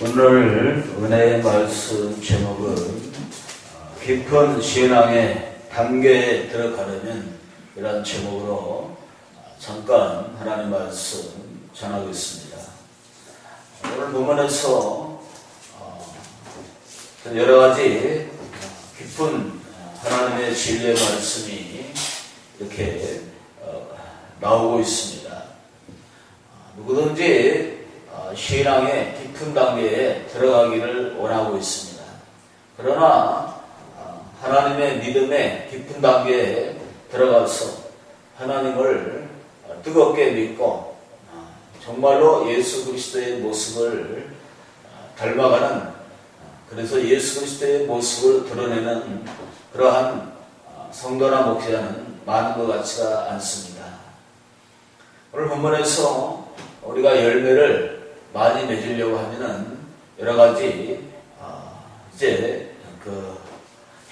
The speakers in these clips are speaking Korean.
오늘 은혜의 말씀 제목은 어, 깊은 신앙의 단계에 들어가려면 이런 제목으로 잠깐 하나님 말씀 전하고 있습니다. 오늘 본문에서 어, 여러 가지 깊은 하나님의 진리의 말씀이 이렇게 어, 나오고 있습니다. 어, 누구든지 어, 신앙의 깊은 단계에 들어가기를 원하고 있습니다. 그러나 어, 하나님의 믿음의 깊은 단계에 들어가서 하나님을 어, 뜨겁게 믿고 어, 정말로 예수 그리스도의 모습을 어, 닮아가는 어, 그래서 예수 그리스도의 모습을 드러내는 그러한 어, 성도나 목회자는 많은 것 같지가 않습니다. 오늘 본문에서 우리가 열매를 많이 맺으려고 하면은 여러 가지 어, 이제 그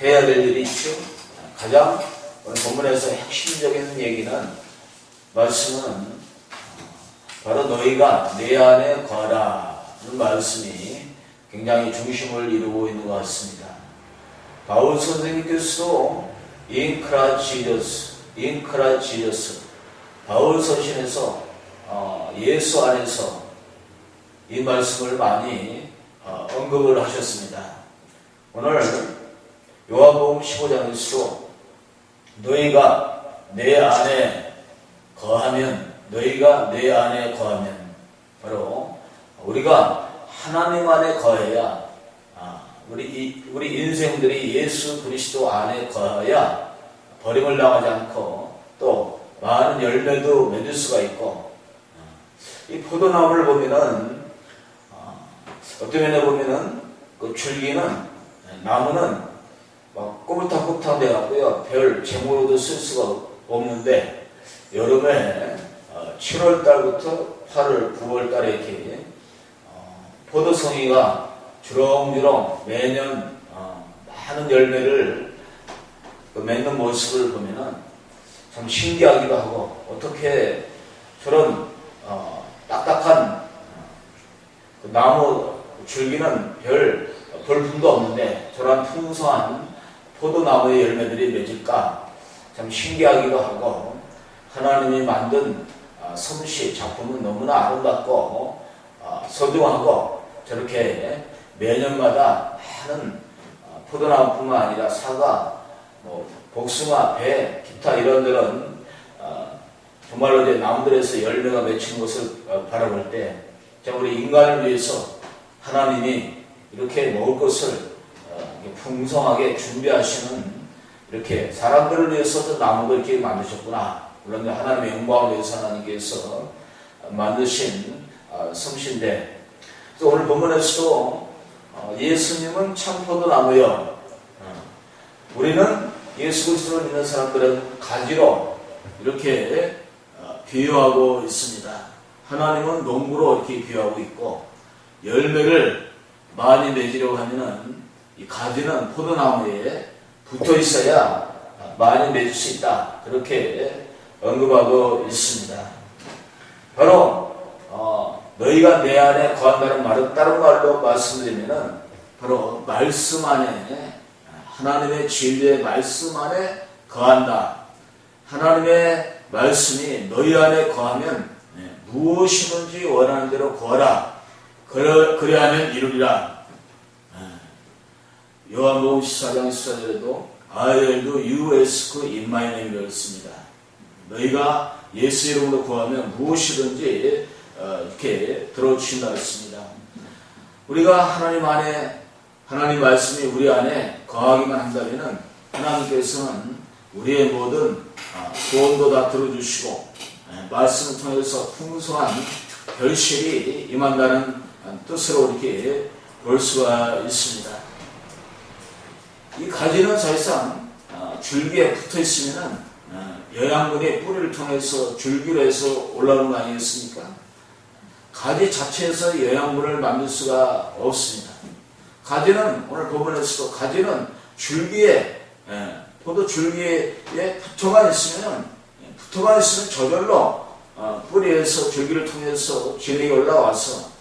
해야 될 일이 있죠. 가장 오늘 본문에서 핵심적인 얘기는 말씀은 어, 바로 너희가 내 안에 거하라는 말씀이 굉장히 중심을 이루고 있는 것 같습니다. 바울 선생님께서도 인크라 지저스, 인크라 지저스, 바울 서신에서 어, 예수 안에서 이 말씀을 많이 어, 언급을 하셨습니다. 오늘 요한복음 15장에서 너희가 내 안에 거하면 너희가 내 안에 거하면 바로 우리가 하나님 안에 거해야 아, 우리 이- 우리 인생들이 예수 그리스도 안에 거해야 버림을 당하지 않고 또 많은 열매도 맺을 수가 있고 이 포도나무를 보면은 어, 어떤 면에 보면은 그 줄기는 나무는 막 꼬불탕꼬불탕 돼갖고요. 별 제목으로도 쓸 수가 없는데 여름에 7월 달부터 8월 9월 달에 이렇게 어, 포도송이가 주렁주렁 매년 어, 많은 열매를 그 맺는 모습을 보면은 참 신기하기도 하고 어떻게 저런 어, 딱딱한 그 나무 줄기는 별 볼품도 없는데 저런 풍성한 포도나무의 열매들이 맺을까? 참 신기하기도 하고 하나님이 만든 어, 솜씨 작품은 너무나 아름답고 어, 소중하고 저렇게 매년마다 많은 어, 포도나무뿐만 아니라 사과, 뭐 복숭아, 배, 기타 이런 데는 어, 정말로 이제 나무들에서 열매가 맺힌 것을 어, 바라볼 때, 자, 우리 인간을 위해서 하나님이 이렇게 먹을 것을 어, 풍성하게 준비하시는 이렇게 사람들을 위해서도 나무도 이렇게 만드셨구나. 물론 하나님의 영광을 위해서 하나님께서 만드신 어, 솜씨인데, 그래서 오늘 본문에서도 어, 예수님은 참포도 나무요. 어, 우리는 예수 그리스도를 믿는 사람들은 가지로 이렇게 어, 비유하고 있습니다. 하나님은 농부로 이렇게 비유하고 있고 열매를 많이 맺으려고 하면은 이 가지는 포도나무에 붙어 있어야 많이 맺을 수 있다. 그렇게 언급하고 있습니다. 바로 어, 너희가 내 안에 거한다는 말은 다른 말로 말씀드리면은 바로 말씀 안에 하나님의 진리의 말씀 안에 거한다. 하나님의 말씀이 너희 안에 거하면 네, 무엇이든지 원하는 대로 구하라. 그래, 그래야면 이루리라. 네. 요한복음 14장 14절에도 I will do you ask in my name이라고 했습니다. 너희가 예수 이름으로 구하면 무엇이든지 어, 이렇게 들어주신다 했습니다. 우리가 하나님 안에 하나님 말씀이 우리 안에 거하기만 한다면 하나님께서는 우리의 모든 어, 소원도 다 들어주시고 예, 말씀을 통해서 풍성한 결실이 임한다는 뜻으로 이렇게 볼 수가 있습니다. 이 가지는 사실상 어, 줄기에 붙어 있으면은 어, 영양분이 뿌리를 통해서 줄기로 해서 올라오는 거 아니겠습니까? 가지 자체에서 영양분을 만들 수가 없습니다. 가지는 오늘 본문에서도 가지는 줄기에 예, 포도 줄기에 붙어만 있으면 붙어만 있으면 저절로 어, 뿌리에서 줄기를 통해서 진액이 올라와서 어,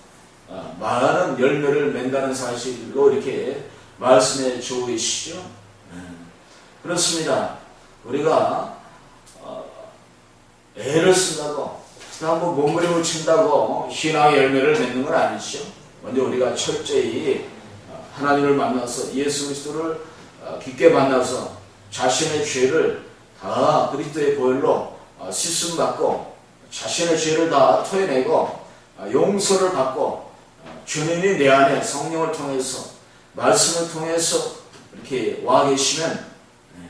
많은 열매를 맺는다는 사실로 이렇게 말씀해 주고 계시죠. 예. 그렇습니다. 우리가 어, 애를 쓴다고 한번 몸부림을 친다고 신앙의 열매를 맺는 건 아니죠. 먼저 우리가 철저히 어, 하나님을 만나서 예수 그리스도를 어, 깊게 만나서 자신의 죄를 다 그리스도의 보혈로 어, 씻음 받고 자신의 죄를 다 토해내고 어, 용서를 받고 어, 주님이 내 안에 성령을 통해서 말씀을 통해서 이렇게 와 계시면 예,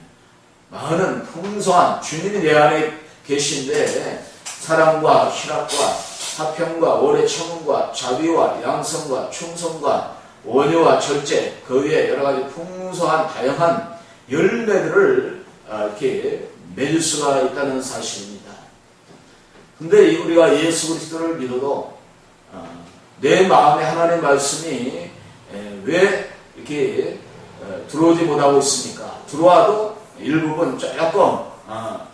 많은 풍성한 주님이 내 안에 계신데 사랑과 희락과 화평과 오래 참음과 자비와 양성과 충성과 원효와 절제 그 위에 여러 가지 풍성한 다양한 열매들을 아, 이렇게 맺을 수가 있다는 사실입니다. 근데 우리가 예수 그리스도를 믿어도 아, 내 마음에 하나님의 말씀이 왜 이렇게 들어오지 못하고 있습니까? 들어와도 일부분 조금 아,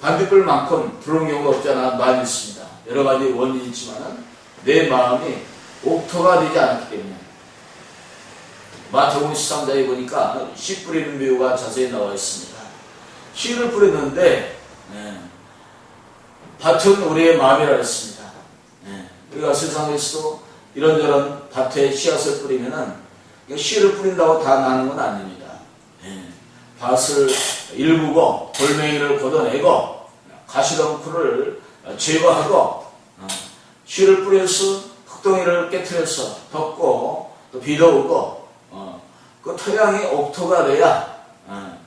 반딧불만큼 들어오는 경우가 없잖아 많이 있습니다. 여러 가지 원인이 있지만 내 마음이 옥토가 되지 않았기 때문에 마태복음 13장에 보니까 씨 뿌리는 비유가 자세히 나와 있습니다. 씨를 뿌리는데 네, 밭은 우리의 마음이라 했습니다. 네, 우리가 세상에서도 이런저런 밭에 씨앗을 뿌리면은 씨를 뿌린다고 다 나는 건 아닙니다. 네, 밭을 일구고 돌멩이를 걷어내고 가시덩굴을 제거하고 어, 씨를 뿌려서 흙덩이를 깨뜨려서 덮고 또 비도 오고 어, 그 토양이 옥토가 돼야 어,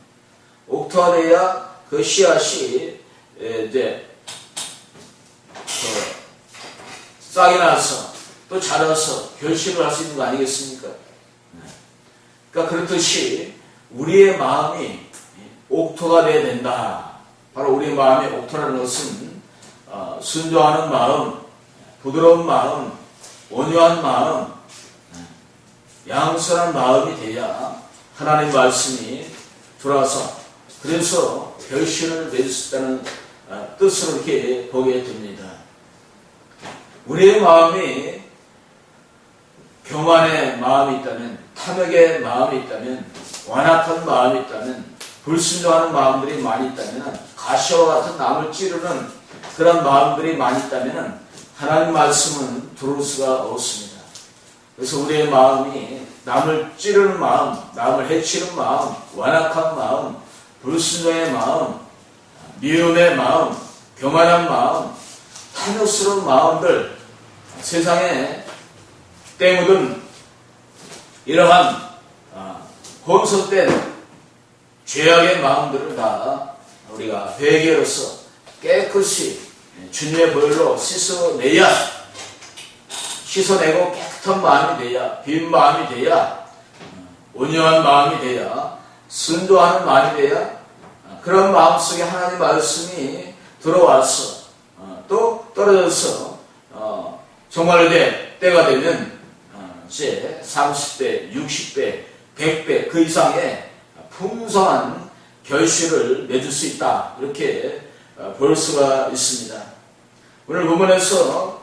옥토가 돼야 그 씨앗이 이제 그 싹이 나서 또 자라서 결실을 할 수 있는 거 아니겠습니까? 네. 그러니까 그렇듯이 우리의 마음이 옥토가 돼야 된다. 바로 우리 마음의 옥토라는 것은 어, 순종하는 마음, 부드러운 마음, 온유한 마음, 양선한 마음이 돼야 하나님 말씀이 들어와서 그래서 결실을 맺을 수 있다는 어, 뜻으로 이렇게 보게 됩니다. 우리의 마음이 교만의 마음이 있다면, 탐욕의 마음이 있다면, 완악한 마음이 있다면, 불순종하는 마음들이 많이 있다면, 가시와 같은 남을 찌르는 그런 마음들이 많이 있다면, 하나님 말씀은 들어올 수가 없습니다. 그래서 우리의 마음이 남을 찌르는 마음, 남을 해치는 마음, 완악한 마음, 불순종의 마음, 미움의 마음, 교만한 마음, 탐욕스러운 마음들, 세상에 때묻은 이러한 혼선된 죄악의 마음들을 다 우리가 회개로서 깨끗이 주님의 보혈로 씻어내야 씻어내고 깨끗한 마음이 돼야 빈 마음이 돼야 온유한 마음이 돼야 순도하는 마음이 돼야 그런 마음속에 하나님 말씀이 들어와서 또 떨어져서 정말 이제 때가 되면 이제 30배, 60배, 100배 그 이상의 풍성한 결실을 맺을 수 있다 이렇게 볼 수가 있습니다. 오늘 본문에서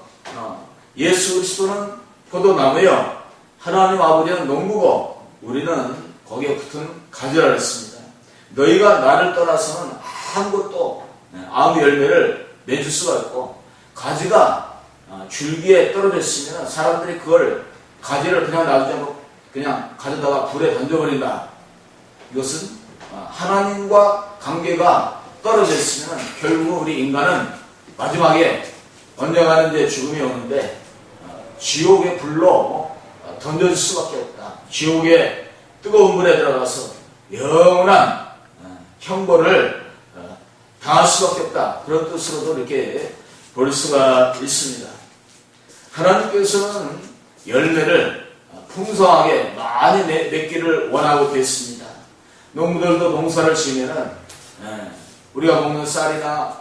예수 그리스도는 포도나무요 하나님 아버지는 농부고 우리는 거기에 붙은 가지라 했습니다. 너희가 나를 떠나서는 아무것도 아무 열매를 맺을 수가 없고 가지가 줄기에 떨어져 있으면 사람들이 그걸 가지를 그냥 놔두지 않고 그냥 가져다가 불에 던져버린다. 이것은 하나님과 관계가 떨어져 있으면 결국 우리 인간은 마지막에 언젠가는 이제 죽음이 오는데 지옥의 불로 던져질 수밖에 없다. 지옥의 뜨거운 물에 들어가서 영원한 형벌을 당할 수밖에 없다. 그런 뜻으로도 이렇게 볼 수가 있습니다. 하나님께서는 열매를 풍성하게 많이 맺기를 원하고 계십니다. 농부들도 농사를 지면은 우리가 먹는 쌀이나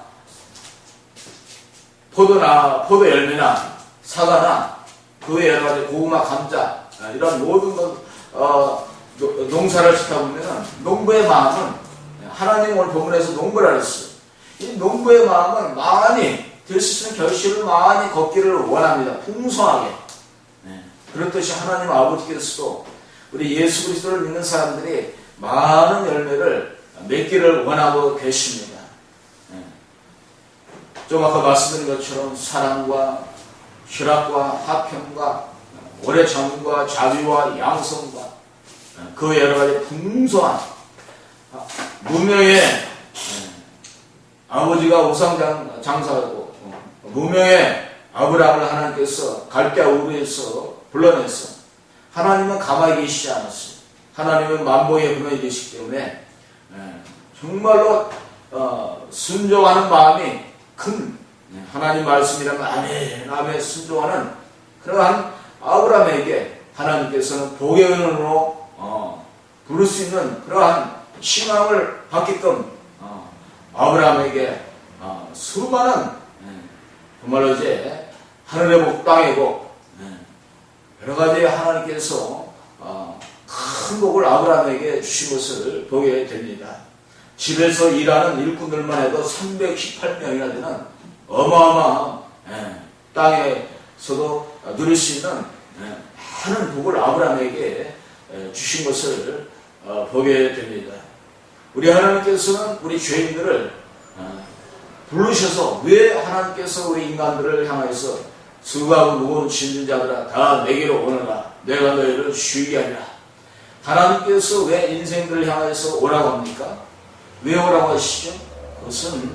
포도나 포도 열매나 사과나 그 외 여러 가지 고구마, 감자 이런 모든 것, 어, 농사를 짓다 보면은 농부의 마음은 하나님 오늘 본문에서 농부라 했어요. 이 농부의 마음은 많이 될수 있는 결실을 많이 걷기를 원합니다. 풍성하게 그렇듯이 하나님 아버지께서도 우리 예수 그리스도를 믿는 사람들이 많은 열매를 맺기를 원하고 계십니다. 예. 좀 아까 말씀드린 것처럼 사랑과 희락과 화평과 오래 참과 자비와 양성과 그 여러 가지 풍성한 무명의 아버지가 우상 장사하고 무명의 아브라함을 하나님께서 갈대아 우르에서 불러내서 하나님은 가만히 계시지 않았어요. 하나님은 만보의 분원이 되시기 때문에 정말로 어, 순종하는 마음이 큰 하나님 말씀이라면 아멘 아멘 순종하는 그러한 아브라함에게 하나님께서는 복의 은으로 어, 부를 수 있는 그러한 희망을 받게끔 어, 아브라함에게 어, 수많은 예, 정말로 이제 하늘의 복, 땅의 복 예, 여러 가지 하나님께서 어, 큰 복을 아브라함에게 주신 것을 보게 됩니다. 집에서 일하는 일꾼들만 해도 318명이나 되는 어마어마한 예, 땅에서도 누릴 수 있는 많은 복을 아브라함에게 주신 것을 어, 보게 됩니다. 우리 하나님께서는 우리 죄인들을 어, 부르셔서 왜 하나님께서 우리 인간들을 향해서 수고하고 무거운 짐진 자들아 다 내게로 오너라 내가 너희를 쉬게 하리라 하나님께서 왜 인생들을 향해서 오라고 합니까? 왜 오라고 하시죠? 그것은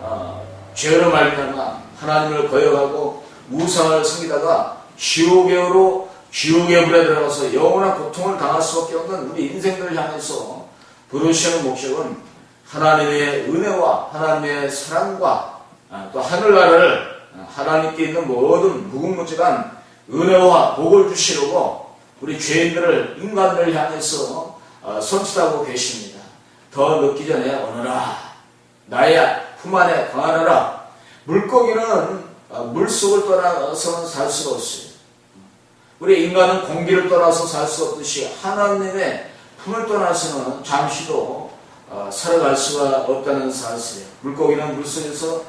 어, 죄로 말미암아 하나님을 거역하고 우상을 섬기다가 지옥에로 지옥의 불에 들어가서 영원한 고통을 당할 수밖에 없는 우리 인생들을 향해서 부르시는 목적은 하나님의 은혜와 하나님의 사랑과 아, 또 하늘나라를 아, 하나님께 있는 모든 무궁무진한 은혜와 복을 주시려고 우리 죄인들을 인간들을 향해서 아, 선출하고 계십니다. 더 늦기 전에 오너라 나의 품 안에 강하라 물고기는 물속을 떠나서는 살 수가 없어요. 우리 인간은 공기를 떠나서 살 수 없듯이 하나님의 품을 떠나서는 잠시도 어, 살아갈 수가 없다는 사실이에요. 물고기는 물속에서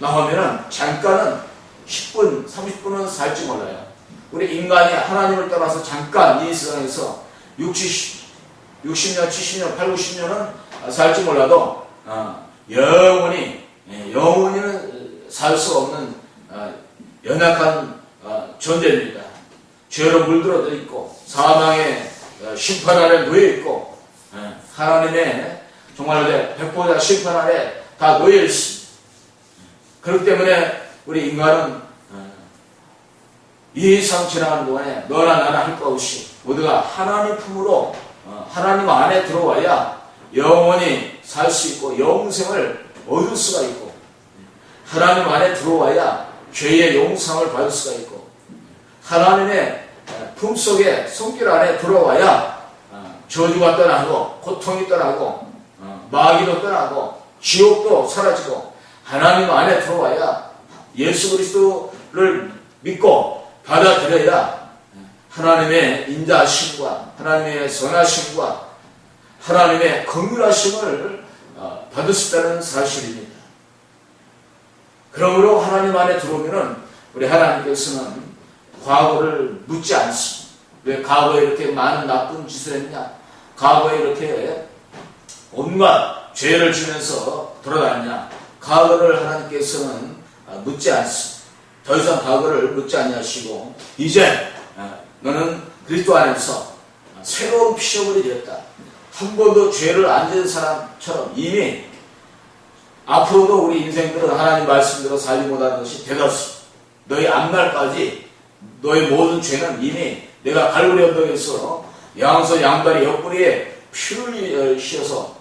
나오면은 잠깐은 10분, 30분은 살지 몰라요. 우리 인간이 하나님을 떠나서 잠깐 이 세상에서 60, 60년, 70년, 8, 90년은 살지 몰라도 어, 영원히 예, 영원히는 살 수 없는 어, 연약한 존재입니다. 죄로 물들어져 있고 사망의 어, 심판 아래 놓여 있고 예, 하나님의 정말 백보자 심판 아래 다 놓여 있습니다. 그렇기 때문에 우리 인간은 어, 이상 지나가는 동안에 너나 나나 할 것 없이 모두가 하나님 품으로 어, 하나님 안에 들어와야 영원히 살 수 있고 영생을 얻을 수가 있고 하나님 안에 들어와야 죄의 용상을 받을 수가 있고 하나님의 품속에 손길 안에 들어와야 어, 저주가 떠나고 고통이 떠나고 어, 마귀도 떠나고 지옥도 사라지고 하나님 안에 들어와야 예수 그리스도를 믿고 받아들여야 하나님의 인자하심과 하나님의 선하심과 하나님의 긍휼하심을 어, 받을 수 있다는 사실입니다. 그러므로 하나님 안에 들어오면은 우리 하나님께서는 과거를 묻지 않습니다. 왜 과거에 이렇게 많은 나쁜 짓을 했냐? 과거에 이렇게 온갖 죄를 지면서 돌아다녔냐? 과거를 하나님께서는 묻지 않습니다. 더 이상 과거를 묻지 않냐시고 이제 너는 그리스도 안에서 새로운 피조물이 되었다. 한 번도 죄를 안 지은 사람처럼 이미 앞으로도 우리 인생들은 하나님 말씀대로 살지 못하는 것이 대다수. 너희 앞날까지 너의 모든 죄는 이미 내가 갈고리 언덕에서 양서 양다리 옆구리에 피를 씌어서 어, 예,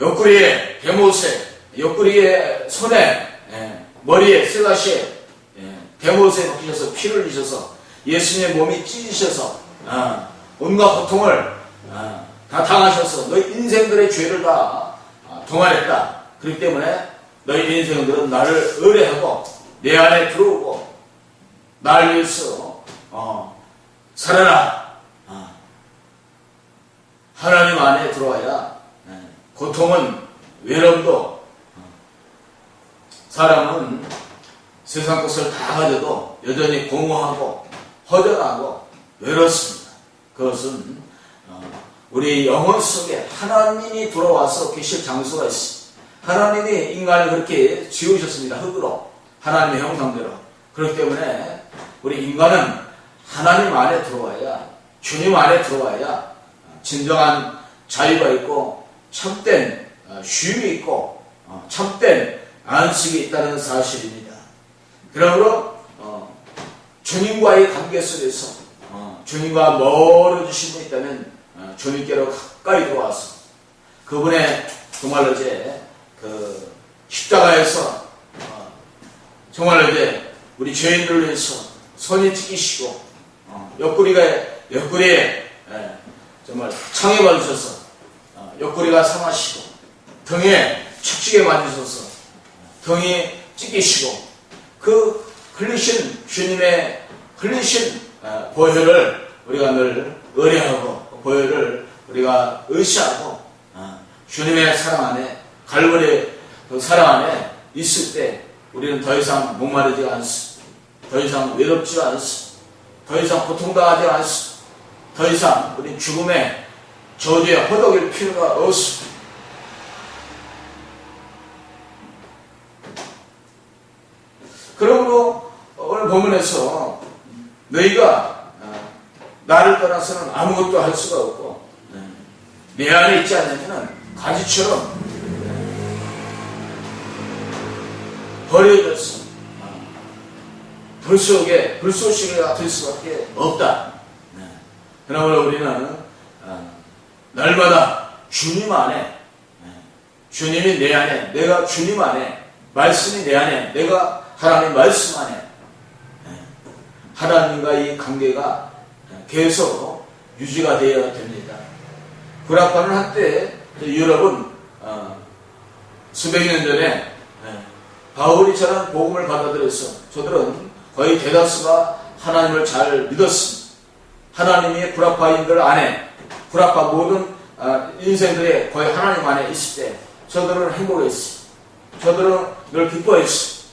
옆구리에 대못에 옆구리에 손에 예, 머리에 쇠가시에 예, 대못에 박히셔서 피를 흘리셔서 예수님의 몸이 찢으셔서 아, 온갖 고통을 아, 다 당하셔서 너희 인생들의 죄를 다 아, 동원했다. 그렇기 때문에 너희 인생들은 나를 의뢰하고 내 안에 들어오고 날 위해서 어, 살아라. 어. 하나님 안에 들어와야 네. 고통은 어. 사람은 세상 것을 다 가져도 여전히 공허하고 허전하고 외롭습니다. 그것은 어, 우리 영혼 속에 하나님이 들어와서 계실 장소가 있습니다. 하나님이 인간을 그렇게 지으셨습니다. 흙으로. 하나님의 형상대로. 그렇기 때문에 우리 인간은 하나님 안에 들어와야, 주님 안에 들어와야 진정한 자유가 있고, 참된 어, 쉼이 있고, 어, 참된 안식이 있다는 사실입니다. 그러므로 어, 주님과의 관계 속에서 어, 주님과 멀어지신 분이 있다면 어, 주님께로 가까이 들어와서 그분의 정말로 이제 그 십자가에서 어, 정말로 이제 우리 죄인들을 위해서 손이 찢기시고 어, 옆구리가 옆구리에 예, 정말 창에 받으셔서 어, 옆구리가 상하시고 등에 축축에 맞으셔서 등이 찢기시고 그 흘리신 주님의 흘리신 어, 보혈을 우리가 늘 의뢰하고 보혈을 우리가 의시하고 어, 주님의 사랑 안에 갈보리 그 사랑 안에 있을 때 우리는 더 이상 목마르지 않습니다. 더 이상 외롭지 않습니다. 더 이상 고통당하지 않습니다. 더 이상 우리 죽음의 저주에 허덕일 필요가 없습니다. 그러므로 오늘 본문에서 너희가 어, 나를 떠나서는 아무것도 할 수가 없고 내 안에 있지 않으면 가지처럼 버려졌어. 불 속에 불쏘시개가 될 수밖에 없다. 그러므로 우리는 어, 날마다 주님 안에 주님이 내 안에 내가 주님 안에 말씀이 내 안에 내가 하나님 말씀 안에 하나님과의 관계가 계속 유지가 되어야 됩니다. 구락관을 한때 유럽은 어, 수백 년 전에 바울이 전한 복음을 받아들여서 저들은 거의 대다수가 하나님을 잘 믿었습니다. 하나님이 구라파인들 안에 구라파 모든 어, 인생들의 거의 하나님 안에 있을 때 저들은 행복했습니다. 저들은 늘 기뻐했습니다.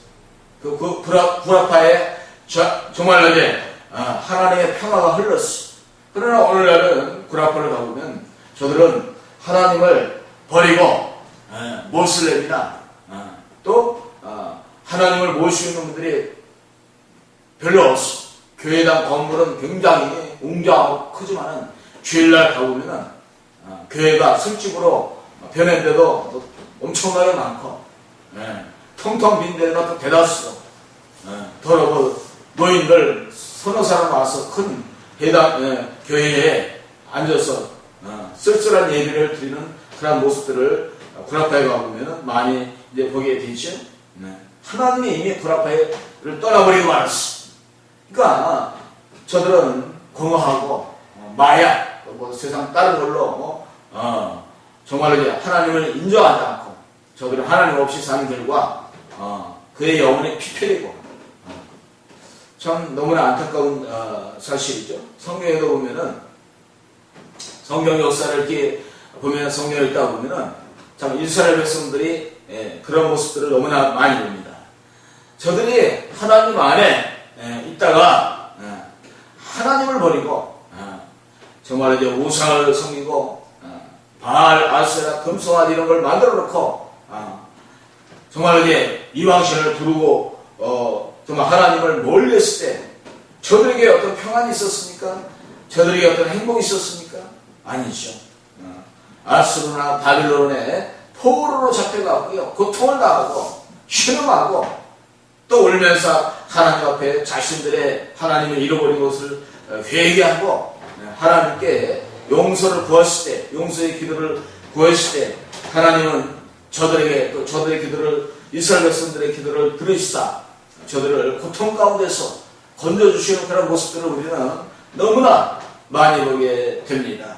그, 그 구라, 구라파에 저, 정말로 이제 아, 하나님의 평화가 흘렀어. 그러나 오늘날은 구라파를 가보면 저들은 하나님을 버리고 아, 모슬렘이나 아, 또 아, 하나님을 모시는 분들이 별로 없어. 교회당 건물은 굉장히 웅장하고 크지만은 주일날 가보면은 아, 교회가 술집으로 변했는데도 엄청나게 많고 예, 텅텅 빈 데가 또 대다수로 예, 더러고 노인들 서너 사람 와서 큰 해당 예, 교회에 앉아서 어, 쓸쓸한 예배를 드리는 그런 모습들을 구라파에 가보면 많이 이제 보게 되죠. 네. 하나님이 이미 구라파를 떠나버리고 말았어. 그러니까 저들은 공허하고 어, 마약, 뭐 세상 다른 걸로 뭐, 어, 정말로 이제 하나님을 인정하지 않고 저들은 하나님 없이 사는 결과 어, 그의 영혼이 피폐되고 참 너무나 안타까운 어, 사실이죠. 성경에도 보면은 성경 역사를 이렇게 보면 성경을 읽다 보면은 참 이스라엘 백성들이 예, 그런 모습들을 너무나 많이 봅니다. 저들이 하나님 안에 예, 있다가 예, 하나님을 버리고 예, 정말 이제 우상을 섬기고 예, 바알, 아세라, 금송아지 이런 걸 만들어 놓고 어, 정말 이제 이방신을 부르고 어, 정말 하나님을 멀리했을 때 저들에게 어떤 평안이 있었습니까? 저들에게 어떤 행복이 있었습니까? 아니죠. 어, 아수르나 바빌론의 포로로 잡혀가고요. 고통을 당하고 신음하고 또 울면서 하나님 앞에 자신들의 하나님을 잃어버린 것을 어, 회개하고 네, 하나님께 용서를 구했을 때 용서의 기도를 구했을 때 하나님은 저들에게 또 저들의 기도를 이스라엘 백성들의 기도를 들으시다 저들을 고통 가운데서 건져주시는 그런 모습들을 우리는 너무나 많이 보게 됩니다.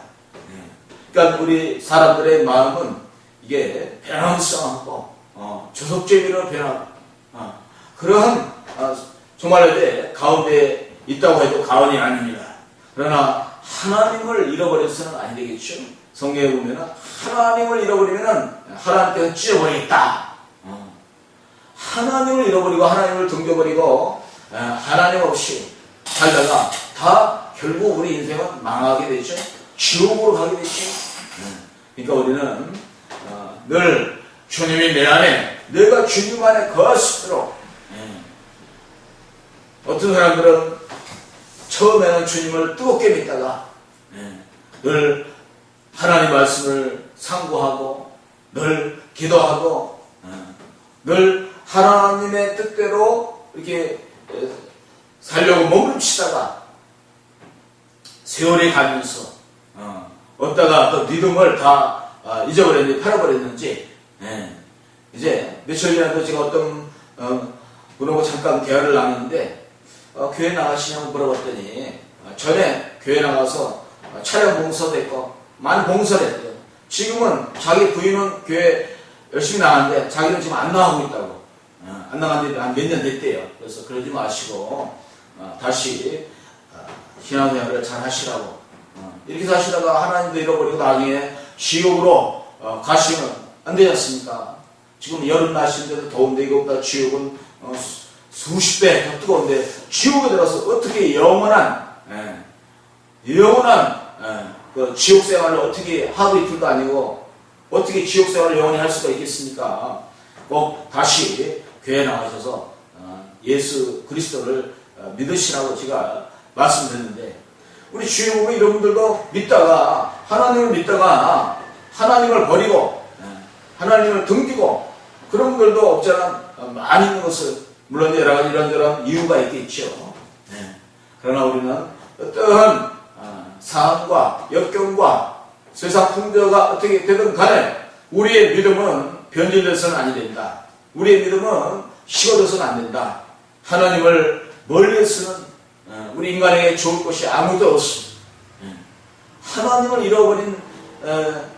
그러니까 우리 사람들의 마음은 이게 변함성하고 어, 조속제비로 변하고 어, 그러한 어, 정말 이제 가운데 있다고 해도 가언이 아닙니다. 그러나 하나님을 잃어버려서는 안 되겠죠. 성경에 보면 하나님을 잃어버리면 하나님께서 찢어버리겠다. 어. 하나님을 잃어버리고 하나님을 등져버리고 에, 하나님 없이 살다가 결국 우리 인생은 망하게 되죠. 지옥으로 가게 되죠. 그러니까 우리는 어, 늘 주님이 내 안에 내가 주님 안에 거할 수 있도록 예. 어떤 사람들은 처음에는 주님을 뜨겁게 믿다가 예, 늘 하나님 말씀을 상고하고 늘 기도하고 어, 늘 하나님의 뜻대로 이렇게 에, 살려고 몸부림치다가 세월이 가면서 어, 어디다가 그 믿음을 다 아, 잊어버렸는지 팔아버렸는지 예, 이제 며칠 전에도 제가 어떤 어, 분하고 잠깐 대화를 나눴는데 어, 교회 나가시냐고 물어봤더니 어, 전에 교회 나가서 어, 차량 봉사도 했고 많이 봉사를 했대요. 지금은 자기 부인은 교회 열심히 나가는데 자기는 지금 안 나가고 있다고. 어, 안 나간 지 한 몇 년 됐대요. 그래서 그러지 마시고 어, 다시 어, 신앙생활을 잘 하시라고. 어, 이렇게 사시다가 하나님도 잃어버리고 나중에 지옥으로 어, 가시면 안 되지 않습니까? 지금 여름 날씨인데도 더운데 이거보다 지옥은 어, 수- 수십 배 더 뜨거운데 지옥에 들어서 어떻게 영원한 예, 영원한 예, 그 지옥 생활을 어떻게 하루 이틀도 아니고 어떻게 지옥 생활을 영원히 할 수가 있겠습니까? 꼭 다시 교회 나가셔서 어, 예수 그리스도를 어, 믿으시라고 제가 말씀드렸는데 우리 주의 보면 이런 분들도 믿다가 하나님을 믿다가 하나님을 버리고 예, 하나님을 등지고 그런 분들도 없잖아 어, 많이 있는 것을 물론 여러 가지 이런저런 이유가 있겠죠. 예. 그러나 우리는 어떠한 아, 상황과 역경과 세상 풍조가 어떻게 되든 간에 우리의 믿음은 변질돼서는 아니 된다. 우리의 믿음은 식어져서는 안 된다. 하나님을 멀리해서는 어, 우리 인간에게 좋을 것이 아무도 없습니다. 예. 하나님을 잃어버린 어,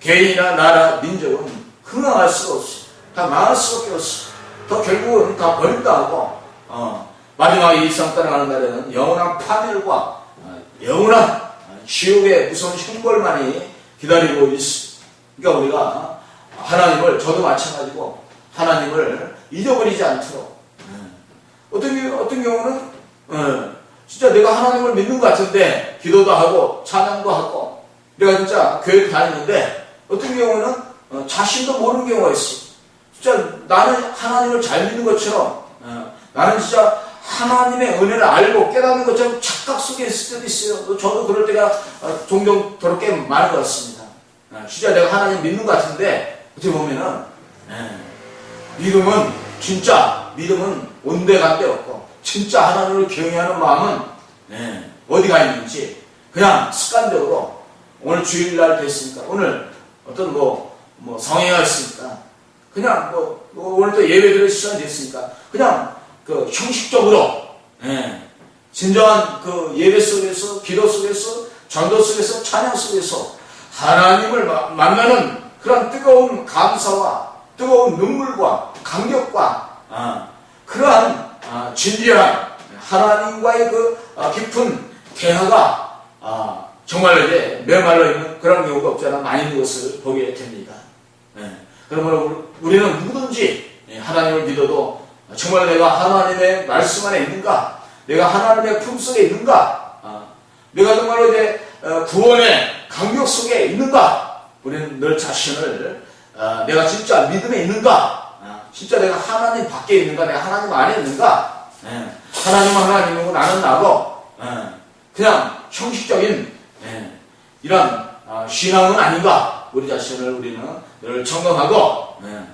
개인이나 나라, 민족은 흥황할 수가 없어. 다 망할 수밖에 없어. 더 결국은 다 버린다고 어, 마지막 일상 따라가는 날에는 영원한 파멸과 어, 영원한 어, 지옥의 무서운 형벌만이 기다리고 있어. 그러니까 우리가 하나님을 저도 마찬가지고 하나님을 잊어버리지 않도록 예. 어떤 어떤 경우는 어, 진짜 내가 하나님을 믿는 것 같은데 기도도 하고 찬양도 하고 내가 진짜 교회 다니는데 어떤 경우는 어, 자신도 모르는 경우가 있어. 진짜 나는 하나님을 잘 믿는 것처럼 어, 나는 진짜 하나님의 은혜를 알고 깨닫는 것처럼 착각 속에 있을 때도 있어요. 또 저도 그럴 때가 어, 종종 더럽게 많은 것 같습니다. 어, 진짜 내가 하나님 믿는 것 같은데 어떻게 보면은 예, 믿음은 진짜 믿음은 온데간데 없고 진짜 하나님을 경외하는 마음은 예, 어디가 있는지 그냥 습관적으로 오늘 주일날 됐으니까 오늘 어떤 뭐, 뭐 성회가 있으니까 그냥 뭐, 뭐 오늘 또 예배 드릴 시간이 됐으니까 그냥 그 형식적으로 예, 진정한 그 예배 속에서 기도 속에서 전도 속에서 찬양 속에서 하나님을 마- 만나는 그런 뜨거운 감사와 뜨거운 눈물과 감격과 아, 그러한 아, 진지한 하나님과의 그 아, 깊은 대화가 아, 정말 이제 메말라 있는 그런 경우가 없잖아 있는 것을 보게 됩니다. 예. 그러므로 우리- 우리는 누구든지 예, 하나님을 믿어도 정말 내가 하나님의 말씀 안에 있는가? 내가 하나님의 품 속에 있는가? 아, 내가 정말로 이제 어, 구원의 감격 속에 있는가? 우리는 늘 자신을 아, 내가 진짜 믿음에 있는가? 아, 진짜 내가 하나님 밖에 있는가? 내가 하나님 안에 있는가? 예, 하나님은 하나님이고 나는 나고 예, 그냥 형식적인 예, 이런 아, 신앙은 아닌가? 우리 자신을 우리는 늘 점검하고 예,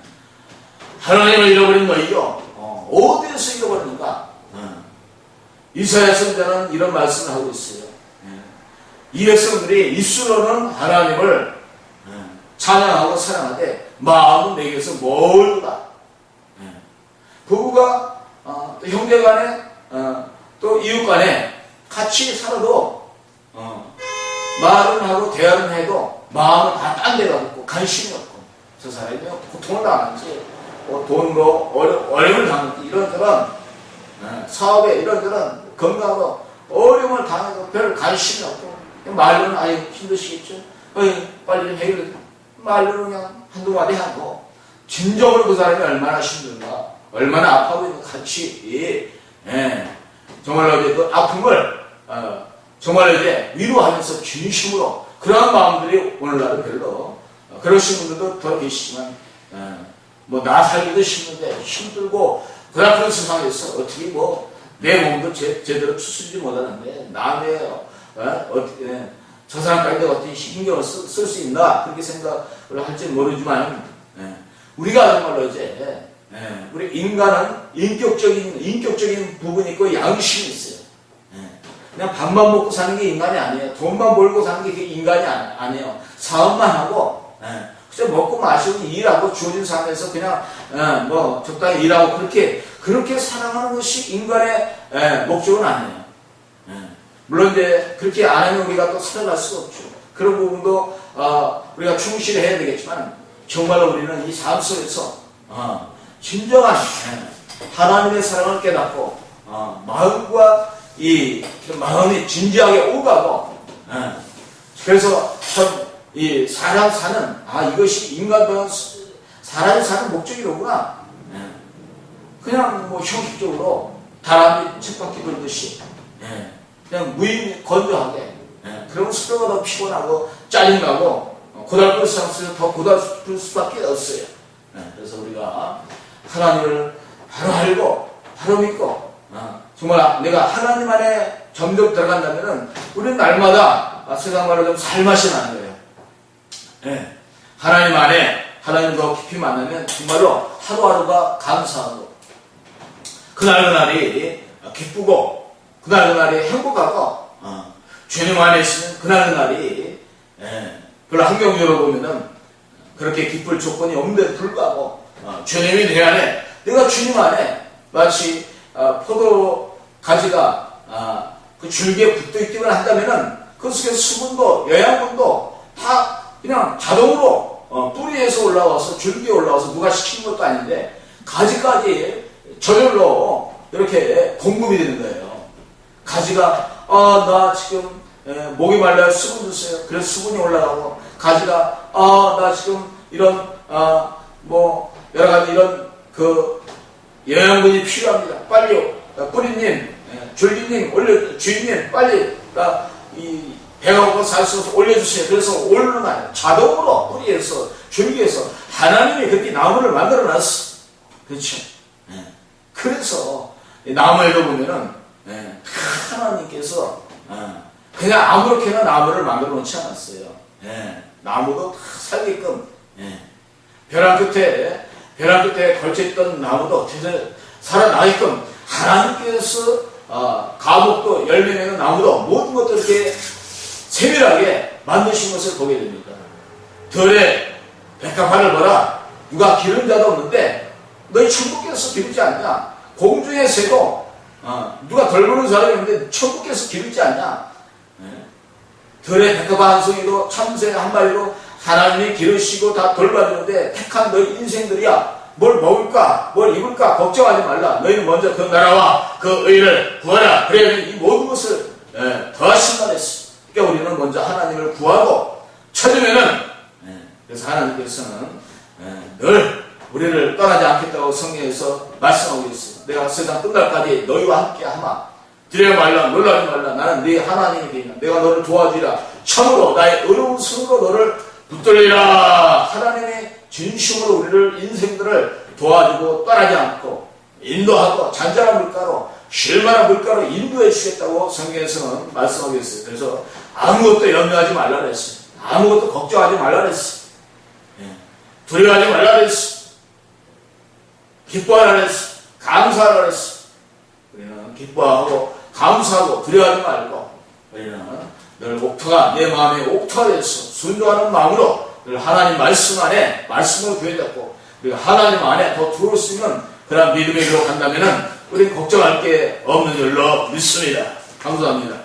하나님을 잃어버린 너희요 어, 어디에서 잃어버리는가? 어. 이사야 선자는 이런 말씀을 하고 있어요. 예. 이 백성들이 입술로는 하나님을 예, 찬양하고 사랑하되 마음은 내게서 멀다. 예. 부부가 어, 또 형제간에 어, 또 이웃간에 같이 살아도 어, 말은 하고 대화는 해도 마음은 다 딴 데가 없고 관심이 없고 저 사람이 고통을 당하는지 뭐 돈으로 어려, 어려움을 당하는지 이런저런 예, 사업에 이런저런 건강으로 어려움을 당해도 별 관심이 없고 말로는 아예 힘드시겠죠? 어이, 빨리 좀 해결해 말로는 그냥 한두 마디 하고 진정으로 그 사람이 얼마나 힘든가 얼마나 아파도 같이 예, 정말로 이제 그 아픔을 어, 정말 이제 위로하면서 진심으로 그러한 마음들이 오늘날은 별로 어, 그러신 분들도 더 계시지만 어, 뭐나 살기도 힘든데 힘들고 그 앞은 세상에서 어떻게 뭐 내 몸도 제, 제대로 추스리지 못하는데 남의 어, 어떻게 예, 저 사람까지 어떻게 신경을 쓸 수 있나 그렇게 생각을 할지 모르지만 예, 우리가 정말로 이제 예, 우리 인간은 인격적인 인격적인 부분이 있고 양심이 있어요. 예, 그냥 밥만 먹고 사는 게 인간이 아니에요. 돈만 벌고 사는 게 인간이 아니- 아니 에요. 사업만 하고 예, 그저 먹고 마시고 일하고 주어진 삶에서 그냥 예, 뭐 적당히 일하고 그렇게 그렇게 살아가는 것이 인간의 예, 목적은 아니에요. 예. 물론 이제 그렇게 안 하면 우리가 또 살아갈 수가 없죠. 그런 부분도 어, 우리가 충실해야 되겠지만 정말로 우리는 이 삶 속에서 어, 진정한 예, 하나님의 사랑을 깨닫고 어, 마음과 이 마음이 진지하게 오가고 예, 그래서 참 이 사람 사는 아 이것이 인간다운 사람이 사는 목적이로구나. 예. 그냥 뭐 형식적으로 다람쥐 쳇바퀴 돌듯이 예. 그냥 무의미 건조하게 예. 그러면 스스로가 더 피곤하고 짜증나고 어, 고달플 수더 고달플 수밖에 없어요. 예. 그래서 우리가 하나님을 바로 알고 바로 믿고 어, 정말 내가 하나님 안에 점점 들어간다면은 우리는 날마다 아, 세상 말로 좀 살맛이 나는 거예요. 예. 하나님 안에 하나님 더 깊이 만나면 정말로 하루하루가 감사하고 그날 그날이 기쁘고 그날 그날이 행복하고 어, 주님 안에 있으면 그날 그날이 예, 별로 환경적으로 보면은 그렇게 기쁠 조건이 없는데도 불구하고 어, 주님이 내 안에 내가 주님 안에 마치 어, 포도 가지가 아, 그 줄기에 붙어 있기만 한다면은 그 속에 수분도 영양분도 다 그냥 자동으로 어, 뿌리에서 올라와서 줄기에 올라와서 누가 시킨 것도 아닌데 가지까지 저절로 이렇게 공급이 되는 거예요. 가지가 아 나 지금 에, 목이 말라요 수분 주세요. 그래서 수분이 올라가고 가지가 아 나 지금 이런 아 뭐 여러 가지 이런 그 영양분이 필요합니다. 빨리요. 아, 뿌리님, 예, 줄기님, 올려 주인님 빨리 나 이 배가 고파 살수 올려주세요. 그래서 올라가요. 자동으로 뿌리에서 줄기에서 하나님이 그렇게 나무를 만들어 놨어. 그렇죠. 예. 그래서 이 나무에도 보면은 예, 하나님께서 어, 그냥 아무렇게나 나무를 만들어 놓지 않았어요. 예, 나무도 다 살게끔 예. 벼랑 끝에 벼랑 끝에 걸쳐있던 나무도 어떻게 살아나게끔 하나님께서 어, 가목도 열매 맺는 나무도 모든 것도 이렇게 세밀하게 만드신 것을 보게 됩니다. 들에 백합화를 보라 누가 기른 자도 없는데 너희 천국께서 기르지 않냐 공중의 새도 어, 누가 덜 보는 사람이 있는데 천국께서 기르지 않냐 예. 들의 백합화 한 송이도 참새 한 마리로 하나님이 기르시고 다 돌봐주는데 택한 너희 인생들이야 뭘 먹을까 뭘 입을까 걱정하지 말라. 너희는 먼저 그 나라와 그 의를 구하라. 그래야 이 모든 것을 예, 더하신다 했어. 그러니까 우리는 먼저 하나님을 구하고 찾으면은 예, 그래서 하나님께서는 예, 늘 우리를 떠나지 않겠다고 성경에서 말씀하고 있어요 내가 세상 끝날까지 너희와 함께 하마. 두려워 말라 놀라지 말라. 나는 네 하나님이 되리라. 내가 너를 도와주리라. 참으로 나의 어려운 손으로 너를 붙들리라. 하나님의 진심으로 우리를 인생들을 도와주고 떠나지 않고 인도하고 잔잔한 물가로 쉴만한 물가로 인도해 주겠다고 성경에서는 말씀하고 있어요. 그래서 아무것도 염려하지 말라 그랬어요. 아무것도 걱정하지 말라 그랬어요. 예. 두려워하지 말라 그랬어요. 기뻐하라 그랬어요. 감사하라 그랬어요. 우리는 기뻐하고 감사하고 두려워하지 말고 우리는 늘 옥토가 내 마음에 옥토가 돼서 순종하는 마음으로 늘 하나님 말씀 안에 말씀을 구해잡고 우리가 하나님 안에 더 들어올 수 있는 그런 믿음의 길로 간다면은 우리는 걱정할 게 없는 줄로 믿습니다. 감사합니다.